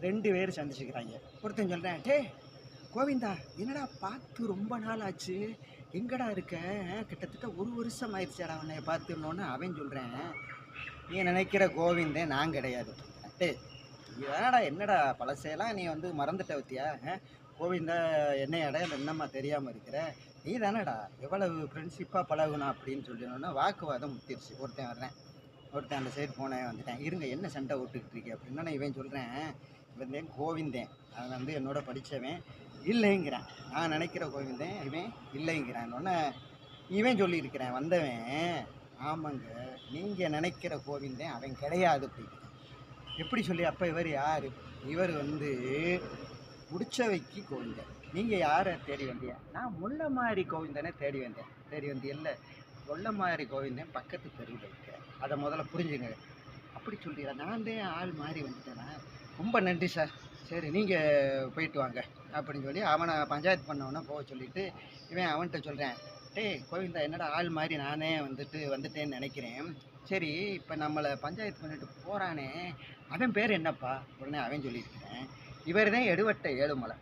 ரெண்டு பேர் சந்திச்சுக்கிறாங்க. ஒருத்தன் சொல்கிறேன் டே கோவிந்தா என்னடா பார்த்து ரொம்ப நாள் ஆச்சு எங்கடா இருக்க? கிட்டத்தட்ட ஒரு வருஷம் ஆயிடுச்சாடா உன்னைய பார்த்துனோன்னு அவன் சொல்கிறேன் நீ நினைக்கிற கோவிந்தே நான் கிடையாது. டே ஏடா என்னடா பழசையெல்லாம் நீ வந்து மறந்துட்ட வத்தியா ஆ? கோவிந்தா என்னை அடையாளம் என்னம்மா தெரியாமல் இருக்கிற? நீ தானடா எவ்வளவு ஃப்ரெண்ட்ஷிப்பாக பழகணும் அப்படின்னு சொல்லணுன்னா வாக்குவாதம் முத்திருச்சு. ஒருத்தன் வர்றேன். ஒருத்தன் அந்த சைடு போனேன் வந்துட்டேன். இருங்க என்ன சண்டை விட்டுக்கிட்டு இருக்கே அப்படின்னா நான் இவன் சொல்கிறேன் இவன் கோவிந்தேன். அவன் வந்து என்னோட படித்தவன் இல்லைங்கிறான். நான் நினைக்கிற கோவிந்தேன் இவன் இல்லைங்கிறான். இவன் சொல்லியிருக்கிறேன். வந்தவன் ஆமாங்க நீங்கள் நினைக்கிற கோவிந்தேன் அவன் கிடையாது அப்படிங்கிறான். எப்படி சொல்லி அப்போ இவர் யார்? இவர் வந்து முடிச்சவைக்கு கோவிந்தன். நீங்கள் யாரை தேடி வந்தியா நான் முள்ளமாரி கோவிந்தனை தேடி வந்தேன். தேடி வந்து இல்லை முள்ளமாரி கோவிந்தன் பக்கத்து தெருவில் இருக்கிறேன் அதை முதல்ல புரிஞ்சுங்க. அப்படி சொல்லிடுறேன் நான் தான் ஆள் மாதிரி வந்துட்டேனா? ரொம்ப நன்றி சார். சரி நீங்கள் போயிட்டு வாங்க அப்படின்னு சொல்லி அவனை பஞ்சாயத்து பண்ணவொன்னே போக சொல்லிவிட்டு இவன் அவன்கிட்ட சொல்கிறேன் டேய் கோவிந்தா என்னடா ஆள் மாதிரி நானே வந்துட்டு வந்துட்டேன்னு நினைக்கிறேன். சரி இப்போ நம்மளை பஞ்சாயத்து பண்ணிட்டு போகிறானே அவன் பேர் என்னப்பா? உடனே அவன் சொல்லியிருக்கிறேன். இவர் தான் எடுவட்ட ஏழுமலை.